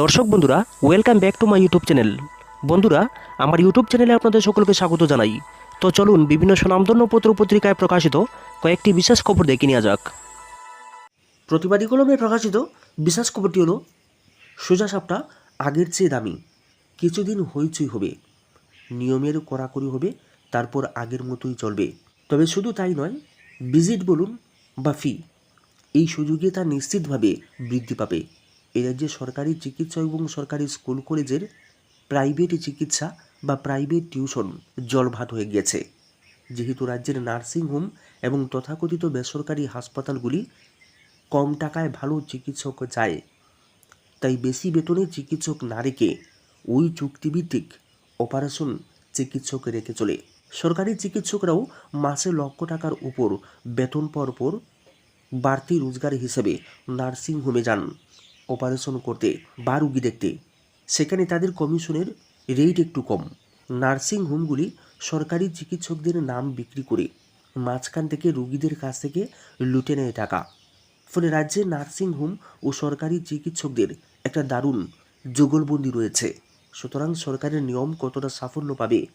দর্শক বন্ধুরা welcome back to my YouTube channel বন্ধুরা, আমার ইউটিউব চ্যানেলে আপনাদের সকলকে স্বাগত জানাই। তো চলুন বিভিন্ন সুনামধন্য পত্র পত্রিকায় প্রকাশিত কয়েকটি বিশেষ খবর দেখে নেওয়া যাক। প্রতিবাদী কলমে প্রকাশিত বিশেষ খবরটি হলো, সোজা সাপটা আগের চেয়ে দামি, কিছুদিন হইচই হবে, নিয়মের কড়াকড়ি হবে, তারপর আগের মতোই চলবে। তবে শুধু তাই নয় ভিজিট বলুন বা ফি এই সুযোগে তা নিশ্চিতভাবে বৃদ্ধি পাবে। এ রাজ্যে সরকারি চিকিৎসা এবং সরকারি স্কুল কলেজের প্রাইভেট চিকিৎসা বা প্রাইভেট টিউশন জলভাত হয়ে গিয়েছে। যেহেতু রাজ্যের নার্সিংহোম এবং তথাকথিত বেসরকারি হাসপাতালগুলি কম টাকায় ভালো চিকিৎসক চায়, তাই বেশি বেতনে চিকিৎসক না রেখে ওই চুক্তিভিত্তিক অপারেশন চিকিৎসক রেখে চলে। সরকারি চিকিৎসকরাও মাসে লক্ষ টাকার উপর বেতন পর পর বাড়তি রোজগার হিসেবে নার্সিংহোমে যান। অপারেশন করতে বা রুগী দেখতে। সেখানে তাদের কমিশনের রেট একটু কম। নার্সিং হোমগুলি সরকারি চিকিৎসকদের নাম বিক্রি করে মাঝখান থেকে রুগীদের কাছ থেকে লুটে নেয় টাকা। ফলে রাজ্যে নার্সিং হোম ও সরকারি চিকিৎসকদের একটা দারুণ যুগলবন্দি রয়েছে। সুতরাং সরকারের নিয়ম কতটা সাফল্য পাবে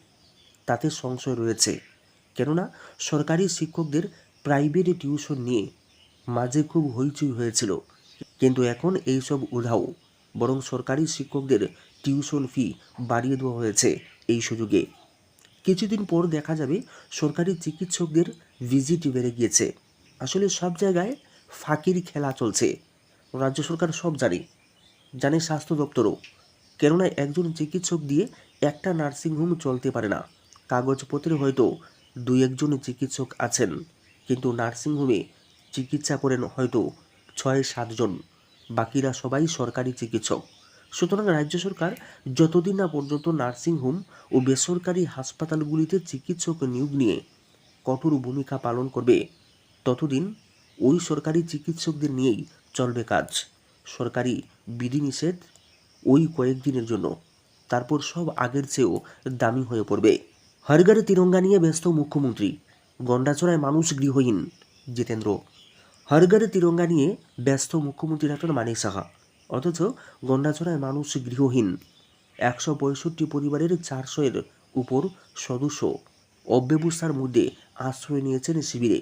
তাতে সংশয় রয়েছে। কেননা সরকারি শিক্ষকদের প্রাইভেট টিউশন নিয়ে মাঝে খুব হইচই হয়েছিল। কিন্তু এখন এইসব উধাও, বরং সরকারি শিক্ষকদের টিউশন ফি বাড়িয়ে দেওয়া হয়েছে এই সুযোগে। কিছুদিন পর দেখা যাবে সরকারি চিকিৎসকদের ভিজিট বেড়ে গিয়েছে। আসলে সব জায়গায় ফাঁকির খেলা চলছে। রাজ্য সরকার সব জানে জানে স্বাস্থ্য দপ্তরও। কেননা একজন চিকিৎসক দিয়ে একটা নার্সিংহোম চলতে পারে না। কাগজপত্রে হয়তো দুই একজন চিকিৎসক আছেন, কিন্তু নার্সিংহোমে চিকিৎসা করেন হয়তো ছয় সাতজন বাকিরা সবাই সরকারি চিকিৎসক। সুতরাং রাজ্য সরকার যতদিন না পর্যন্ত নার্সিংহোম ও বেসরকারি হাসপাতালগুলিতে চিকিৎসক নিয়োগ নিয়ে কঠোর ভূমিকা পালন করবে, ততদিন ওই সরকারি চিকিৎসকদের নিয়েই চলবে কাজ। সরকারি বিধিনিষেধ ওই কয়েকদিনের জন্য। তারপর সব আগের চেয়েও দামি হয়ে পড়বে। হরগড় তিরঙ্গা নিয়ে ব্যস্ত মুখ্যমন্ত্রী। গন্ডাচড়ায় মানুষ গৃহহীন। জিতেন্দ্র হরগড় তিরঙ্গা নিয়ে ব্যস্ত মুখ্যমন্ত্রী ডক্টর মানিক সাহা। অথচ গন্ডাচড়ায় মানুষ গৃহহীন। একশো পঁয়ষট্টি পরিবারের চারশো এর উপর সদস্য। অব্যবস্থার মধ্যে আশ্রয় নিয়েছেন শিবিরে।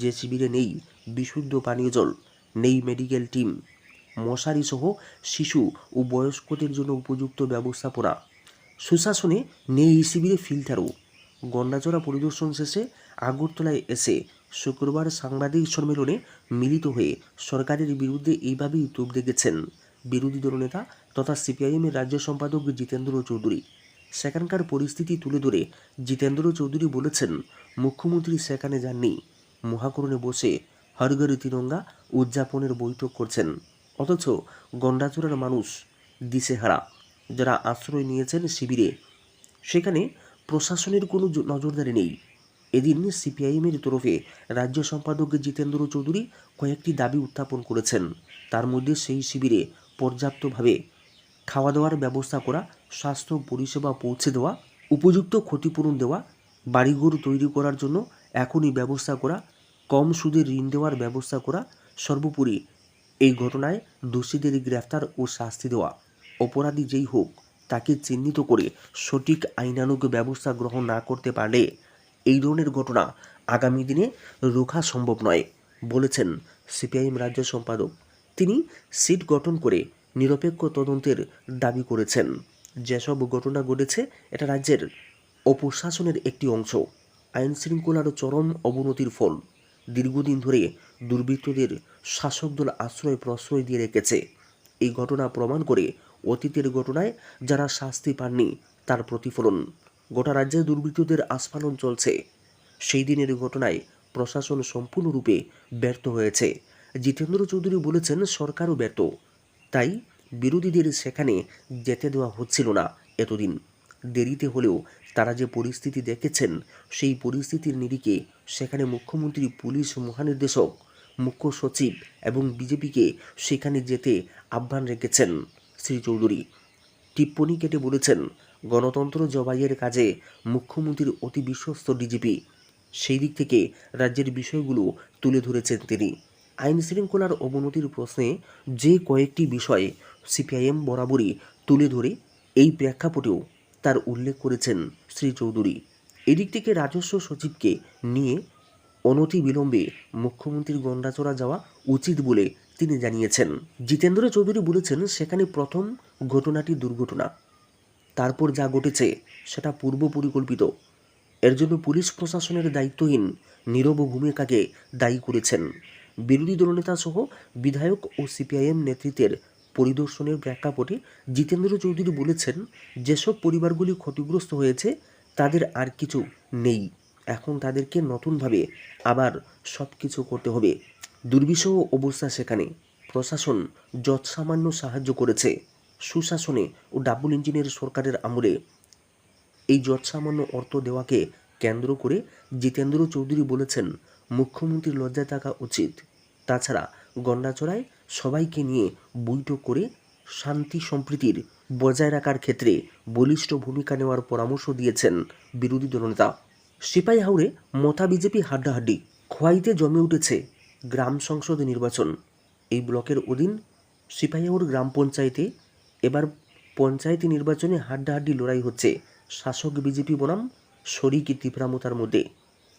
যে শিবিরে নেই বিশুদ্ধ পানীয় জল, নেই মেডিকেল টিম মশারি সহ শিশু ও বয়স্কদের জন্য উপযুক্ত ব্যবস্থাপনা। সুশাসনে নেই শিবিরে ফিল্টারও। গন্ডাচড়া পরিদর্শন শেষে আগরতলায় এসে শুক্রবার সাংবাদিক সম্মেলনে মিলিত হয়ে সরকারের বিরুদ্ধে এইভাবেই তোপ দেখেছেন। বিরোধী দলনেতা তথা সিপিআইএমের রাজ্য সম্পাদক জিতেন্দ্র চৌধুরী। সেখানকার পরিস্থিতি তুলে ধরে জিতেন্দ্র চৌধুরী বলেছেন, মুখ্যমন্ত্রী সেখানে যাননি। মহাকরণে বসে হরগর তিরঙ্গা উদযাপনের বৈঠক করছেন। অথচ গন্ডাচূড়ার মানুষ দিশেহারা, যারা আশ্রয় নিয়েছেন শিবিরে। সেখানে প্রশাসনের কোনো নজরদারি নেই। এদিন সিপিআইএমের তরফে রাজ্য সম্পাদক জিতেন্দ্র চৌধুরী কয়েকটি দাবি উত্থাপন করেছেন। তার মধ্যে সেই শিবিরে পর্যাপ্তভাবে খাওয়া দাওয়ার ব্যবস্থা করা, স্বাস্থ্য পরিষেবা পৌঁছে দেওয়া, উপযুক্ত ক্ষতিপূরণ দেওয়া, বাড়িঘর তৈরি করার জন্য এখনই ব্যবস্থা করা, কম সুদে ঋণ দেওয়ার ব্যবস্থা করা, সর্বোপরি এই ঘটনায় দোষীদের গ্রেফতার ও শাস্তি দেওয়া। অপরাধী যেই হোক, তাকে চিহ্নিত করে সঠিক আইনানুগ ব্যবস্থা গ্রহণ না করতে পারলে এই ধরনের ঘটনা আগামী দিনে রোখা সম্ভব নয়, বলেছেন সিপিআইএম রাজ্য সম্পাদক। তিনি সিট গঠন করে নিরপেক্ষ তদন্তের দাবি করেছেন। যেসব ঘটনা ঘটেছে, এটা রাজ্যের অপশাসনের একটি অংশ। আইন শৃঙ্খলার চরম অবনতির ফল। দীর্ঘদিন ধরে দুর্বৃত্তদের শাসক দল আশ্রয় প্রশ্রয় দিয়ে রেখেছে। এই ঘটনা প্রমাণ করে অতীতের ঘটনায় যারা শাস্তি পাননি, তার প্রতিফলন। গোটা রাজ্যে দুর্বৃত্তদের আস্ফালন চলছে। সেই দিনের ঘটনায় প্রশাসন সম্পূর্ণরূপে ব্যর্থ হয়েছে। জিতেন্দ্র চৌধুরী বলেছেন, সরকারও ব্যর্থ। তাই বিরোধীদের সেখানে যেতে দেওয়া হচ্ছিল না এতদিন। দেরিতে হলেও তারা যে পরিস্থিতি দেখেছেন, সেই পরিস্থিতির নিরিখে সেখানে মুখ্যমন্ত্রী, পুলিশ মহানির্দেশক, মুখ্য সচিব এবং বিজেপিকে সেখানে যেতে আহ্বান রেখেছেন শ্রী চৌধুরী। টিপ্পনি কেটে বলেছেন গণতন্ত্র জবাইয়ের কাজে মুখ্যমন্ত্রীর অতি বিশ্বস্ত ডিজিপি সেই দিক থেকে রাজ্যের বিষয়গুলো তুলে ধরেছেন তিনি। আইন শৃঙ্খলার অবনতির প্রশ্নে যে কয়েকটি বিষয়ে সিপিআইএম বরাবরই তুলে ধরে, এই প্রেক্ষাপটেও তার উল্লেখ করেছেন শ্রী চৌধুরী। এদিক থেকে রাজস্ব সচিবকে নিয়ে অনতি বিলম্বে মুখ্যমন্ত্রীর গন্ডাচড়া যাওয়া উচিত বলে তিনি জানিয়েছেন। জিতেন্দ্র চৌধুরী বলেছেন, সেখানে প্রথম ঘটনাটি দুর্ঘটনা। তারপর যা ঘটেছে, সেটা পূর্ব পরিকল্পিত। এর জন্য পুলিশ প্রশাসনের দায়িত্বহীন নীরব ভূমিকাকে দায়ী করেছেন। বিরোধী দলনেতা সহ বিধায়ক ও সিপিআইএম নেতৃত্বের পরিদর্শনের প্রেক্ষাপটে জিতেন্দ্র চৌধুরী বলেছেন, যেসব পরিবারগুলি ক্ষতিগ্রস্ত হয়েছে, তাদের আর কিছু নেই। এখন তাদেরকে নতুনভাবে আবার সব কিছু করতে হবে। দুর্বিষহ অবস্থা সেখানে। প্রশাসন যৎসামান্য সাহায্য করেছে। সুশাসনে ও ডাবল ইঞ্জিনের সরকারের আমলে এই যৎসামান্য অর্থ দেওয়াকে কেন্দ্র করে জিতেন্দ্র চৌধুরী বলেছেন, মুখ্যমন্ত্রীর লজ্জায় থাকা উচিত। তাছাড়া গন্ডাচড়ায় সবাইকে নিয়ে বৈঠক করে শান্তি সম্প্রীতির বজায় রাখার ক্ষেত্রে বলিষ্ঠ ভূমিকা নেওয়ার পরামর্শ দিয়েছেন বিরোধী দলনেতা। সিপাই হাওড়ে মথা বিজেপি হাড্ডাহাড্ডি খোয়াইতে জমে উঠেছে গ্রাম সংসদ নির্বাচন। এই ব্লকের অধীন সিপাহীহাউড় গ্রাম পঞ্চায়েতে এবার পঞ্চায়েত নির্বাচনে হাড্ডাহাড্ডি লড়াই হচ্ছে। শাসক বিজেপি বনাম শরিকি তিপ্রামতার মধ্যে।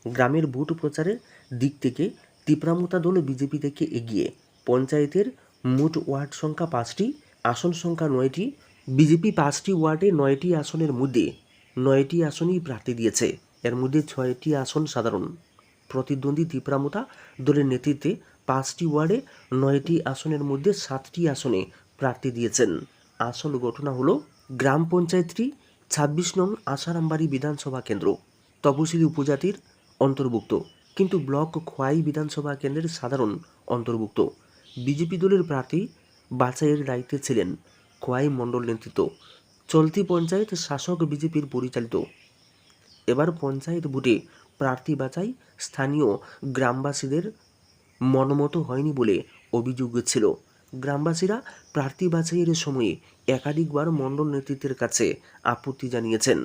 গ্রামের ভোট প্রচারের দিক থেকে তিপ্রামতা দল বিজেপি থেকে এগিয়ে। পঞ্চায়েতের মোট ওয়ার্ড সংখ্যা পাঁচটি, আসন সংখ্যা নয়টি, বিজেপি পাঁচটি ওয়ার্ডে নয়টি আসনের মধ্যে নয়টি আসনই প্রার্থী দিয়েছে। এর মধ্যে ছয়টি আসন সাধারণ। প্রতিদ্বন্দ্বী তিপ্রামতা দলের নেতৃত্বে পাঁচটি ওয়ার্ডে নয়টি আসনের মধ্যে সাতটি আসনে প্রার্থী দিয়েছেন। আসল ঘটনা হলো গ্রাম পঞ্চায়েতটি ছাব্বিশ নং আসারামবাড়ি বিধানসভা কেন্দ্র। তপশিলি উপজাতির অন্তর্ভুক্ত। কিন্তু ব্লক খোয়াই বিধানসভা কেন্দ্রের সাধারণ অন্তর্ভুক্ত। বিজেপি দলের প্রার্থী বাছাইয়ের দায়িত্বে ছিলেন খোয়াই মণ্ডল নেতৃত্ব। চলতি পঞ্চায়েত শাসক বিজেপির পরিচালিত। এবার পঞ্চায়েত ভোটে প্রার্থী বাছাই স্থানীয় গ্রামবাসীদের মনমতো হয়নি বলে অভিযোগ ছিল। গ্রামবাসীরা প্রার্থী বাছাইয়ের সময়ে একাধিকবার মণ্ডল নেতৃত্বের কাছে আপত্তি জানিয়েছেন।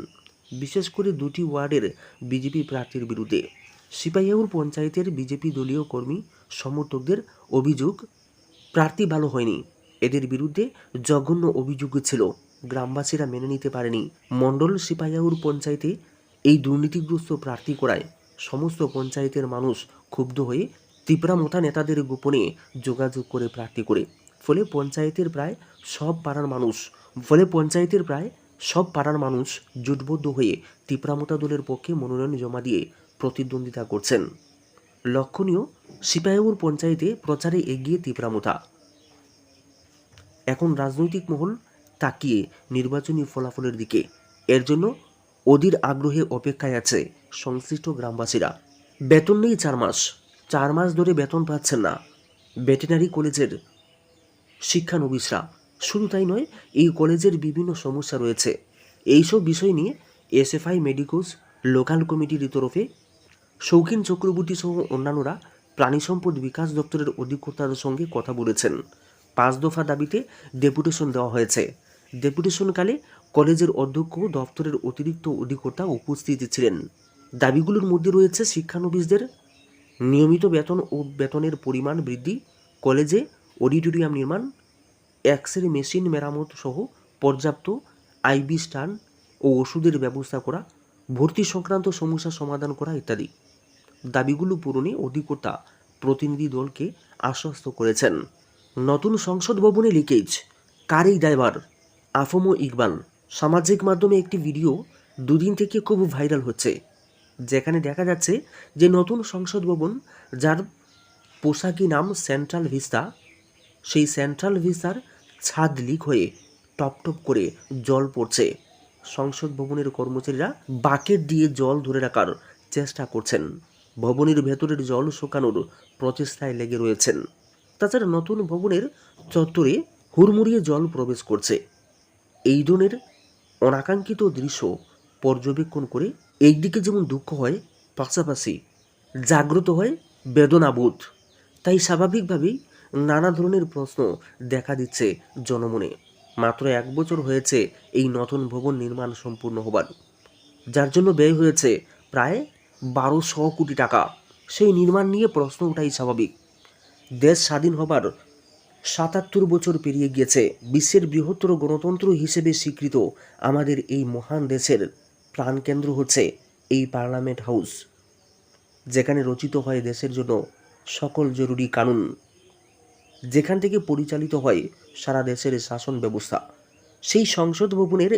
বিশেষ করে দুটি ওয়ার্ডের বিজেপি প্রার্থীর বিরুদ্ধে। সিপাহীহাউর পঞ্চায়েতের বিজেপি দলীয় কর্মী সমর্থকদের অভিযোগ, প্রার্থী ভালো হয়নি। এদের বিরুদ্ধে জঘন্য অভিযোগ ছিল। গ্রামবাসীরা মেনে নিতে পারেনি। মণ্ডল সিপাহীহাউর পঞ্চায়েতে এই দুর্নীতিগ্রস্ত প্রার্থী করায় সমস্ত পঞ্চায়েতের মানুষ ক্ষুব্ধ হয়ে তিপ্রামতা নেতাদের গোপনে যোগাযোগ করে প্রার্থী করে। ফলে পঞ্চায়েতের প্রায় সব পাড়ার মানুষ, ফলে পঞ্চায়েতের প্রায় সব পাড়ার মানুষ জোটবদ্ধ হয়ে তিপ্রামতা দলের পক্ষে মনোনয়ন জমা দিয়ে প্রতিদ্বন্দ্বিতা করছেন। লক্ষণীয় সিপাহীপুর পঞ্চায়েতে প্রচারে এগিয়ে তিপ্রামতা এখন রাজনৈতিক মহল তাকিয়ে নির্বাচনী ফলাফলের দিকে। এর জন্য অধীর আগ্রহে অপেক্ষায় আছে সংশ্লিষ্ট গ্রামবাসীরা। বেতন নেই চার মাস। চার মাস ধরে বেতন পাচ্ছেন না। ভেটেনারি কলেজের শিক্ষানবিশরা শুধু তাই নয়, এই কলেজের বিভিন্ন সমস্যা রয়েছে। এইসব বিষয় নিয়ে এসএফআই মেডিকোস লোকাল কমিটির তরফে শৌখিন চক্রবর্তী সহ অন্যান্যরা প্রাণী সম্পদ বিকাশ দপ্তরের অধিকর্তার সঙ্গে কথা বলেছেন। পাঁচ দফা দাবিতে ডেপুটেশন দেওয়া হয়েছে। ডেপুটেশনকালে কলেজের অধ্যক্ষ দপ্তরের অতিরিক্ত অধিকর্তা উপস্থিত ছিলেন। দাবিগুলোর মধ্যে রয়েছে শিক্ষানবিশদের নিয়মিত বেতন ও বেতনের পরিমাণ বৃদ্ধি, কলেজে অডিটোরিয়াম নির্মাণ এক্স রে মেশিন মেরামত সহ পর্যাপ্ত আইবি স্টান ও ওষুধের ব্যবস্থা করা, ভর্তি সংক্রান্ত সমস্যা সমাধান করা ইত্যাদি। দাবিগুলো পূরণে অধিকর্তা প্রতিনিধি দলকে আশ্বস্ত করেছেন। নতুন সংসদ ভবনে লিকেজ, কার এই ড্রাইভার? আফমো ইকবাল, সামাজিক মাধ্যমে একটি ভিডিও দুদিন থেকে খুব ভাইরাল হচ্ছে। যেখানে দেখা যাচ্ছে যে নতুন সংসদ ভবন, যার পোশাকি নাম সেন্ট্রাল ভিস্তা সেই সেন্ট্রাল ভিস্তার ছাদ লিক হয়ে টপ টপ করে জল পড়ছে। সংসদ ভবনের কর্মচারীরা বাকেট দিয়ে জল ধরে রাখার চেষ্টা করছেন। ভবনের ভেতরের জল শুকানোর প্রচেষ্টায় লেগে রয়েছেন। তাছাড়া নতুন ভবনের চত্বরে হুড়মুড়িয়ে জল প্রবেশ করছে। এই ধরনের অনাকাঙ্ক্ষিত দৃশ্য পর্যবেক্ষণ করে একদিকে যেমন দুঃখ হয়, পাশাপাশি জাগ্রত হয় বেদনাবোধ। তাই স্বাভাবিকভাবেই নানা ধরনের প্রশ্ন দেখা দিচ্ছে জনমনে। মাত্র এক বছর হয়েছে এই নতুন ভবন নির্মাণ সম্পূর্ণ হবার। যার জন্য ব্যয় হয়েছে প্রায় বারোশো কোটি টাকা। সেই নির্মাণ নিয়ে প্রশ্ন ওঠাই স্বাভাবিক। দেশ স্বাধীন হবার সাতাত্তর বছর পেরিয়ে গিয়েছে। বিশ্বের বৃহত্তর গণতন্ত্র হিসেবে স্বীকৃত আমাদের এই মহান দেশের প্রাণকেন্দ্র হচ্ছে এই পার্লামেন্ট হাউস, যেখানে রচিত হয় দেশের জন্য সকল জরুরি কানুন। যেখান থেকে পরিচালিত হয় সারা দেশের শাসন ব্যবস্থা। সেই সংসদ ভবনের